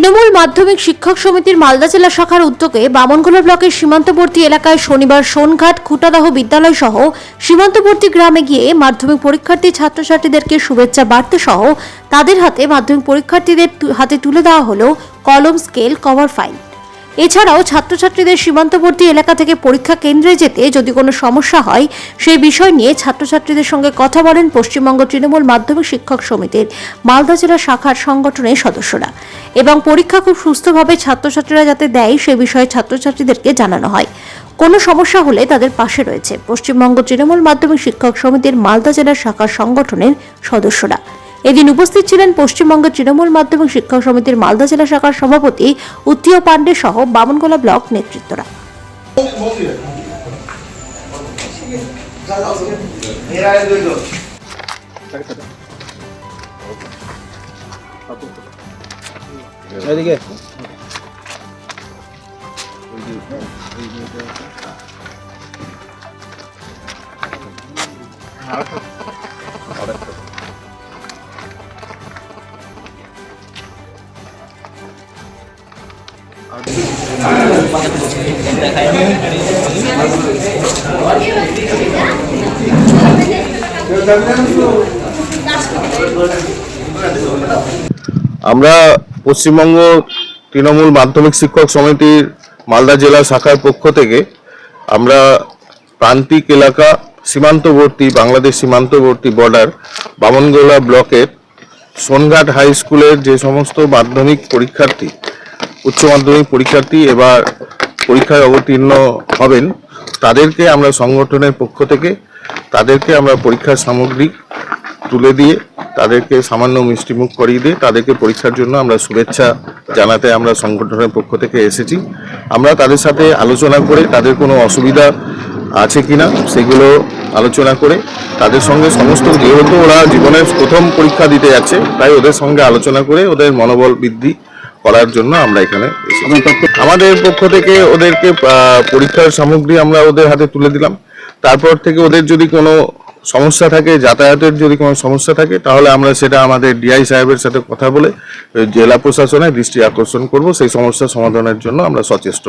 তৃণমূল মাধ্যমিক শিক্ষক সমিতির মালদা জেলা শাখার উদ্যোগে বামনগোলা ব্লকের সীমান্তবর্তী এলাকায় শনিবার সোনঘাট খুটাদাহ বিদ্যালয় সহ সীমান্তবর্তী গ্রামে গিয়ে মাধ্যমিক পরীক্ষার্থী ছাত্রছাত্রীদেরকে শুভেচ্ছা বার্তা সহ তাদের হাতে মাধ্যমিক পরীক্ষার্থীদের হাতে তুলে দেওয়া হলো কলম স্কেল কভার ফাইল। এছাড়াও ছাত্রছাত্রীদের সীমান্তবর্তী এলাকা থেকে পরীক্ষা কেন্দ্রে যেতে যদি কোনো সমস্যা হয় সেই বিষয় নিয়ে ছাত্রছাত্রীদের সঙ্গে কথা বলেন পশ্চিমবঙ্গ তৃণমূল মাধ্যমিক শিক্ষক সমিতির মালদা জেলা শাখার সংগঠনের সদস্যরা। এবং পরীক্ষা খুব সুস্থভাবে ছাত্রছাত্রীরা যাতে দেয়, সে বিষয়ে ছাত্রছাত্রীদেরকে জানানো হয়। কোনো সমস্যা হলে তাদের পাশে রয়েছে পশ্চিমবঙ্গ তৃণমূল মাধ্যমিক শিক্ষক সমিতির মালদা জেলা শাখার সংগঠনের সদস্যরা। এদিন উপস্থিত ছিলেন পশ্চিমবঙ্গ তৃণমূল মাধ্যমিক শিক্ষক সমিতির মালদা জেলা শাখার সভাপতি উত্তীয় পাণ্ডে সহ বামনগোলা ব্লক নেতৃত্বরা। আমরা পশ্চিমবঙ্গ তৃণমূল মাধ্যমিক শিক্ষক সমিতির মালদা জেলা শাখার পক্ষ থেকে আমরা প্রান্তিক এলাকা সীমান্তবর্তী, বাংলাদেশ সীমান্তবর্তী বর্ডার বামনগোলা ব্লকের সোনঘাট হাই স্কুলের যে সমস্ত মাধ্যমিক পরীক্ষার্থী উচ্চ মাধ্যমিক পরীক্ষার্থী এবার পরীক্ষায় অবতীর্ণ হবেন। তাদেরকে আমরা সংগঠনের পক্ষ থেকে, তাদেরকে আমরা পরীক্ষার সামগ্রী তুলে দিয়ে, তাদেরকে সামান্য মিষ্টিমুখ করিয়ে দিয়ে, তাদেরকে পরীক্ষার জন্য আমরা শুভেচ্ছা জানাতে আমরা সংগঠনের পক্ষ থেকে এসেছি। আমরা তাদের সাথে আলোচনা করে তাদের কোনো অসুবিধা আছে কিনা সেগুলো আলোচনা করে, তাদের সঙ্গে সমস্ত, যেহেতু ওরা জীবনের প্রথম পরীক্ষা দিতে যাচ্ছে, তাই ওদের সঙ্গে আলোচনা করে ওদের মনোবল বৃদ্ধি করার জন্য আমরা এখানে আমাদের পক্ষ থেকে ওদেরকে পরীক্ষার সামগ্রী আমরা ওদের হাতে তুলে দিলাম। তারপর থেকে ওদের যদি কোনো সমস্যা থাকে যাতায়াতের যদি কোনো সমস্যা থাকে তাহলে আমরা সেটা আমাদের ডিআই সাহেবের সাথে কথা বলে জেলা প্রশাসনের দৃষ্টি আকর্ষণ করব। সেই সমস্যা সমাধানের জন্য আমরা সচেষ্ট।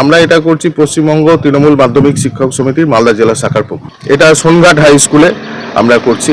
আমরা এটা করছি পশ্চিমবঙ্গ তৃণমূল মাধ্যমিক শিক্ষক সমিতির মালদা জেলা শাখার পক্ষ। এটা সোনঘাট হাই স্কুলে আমরা করছি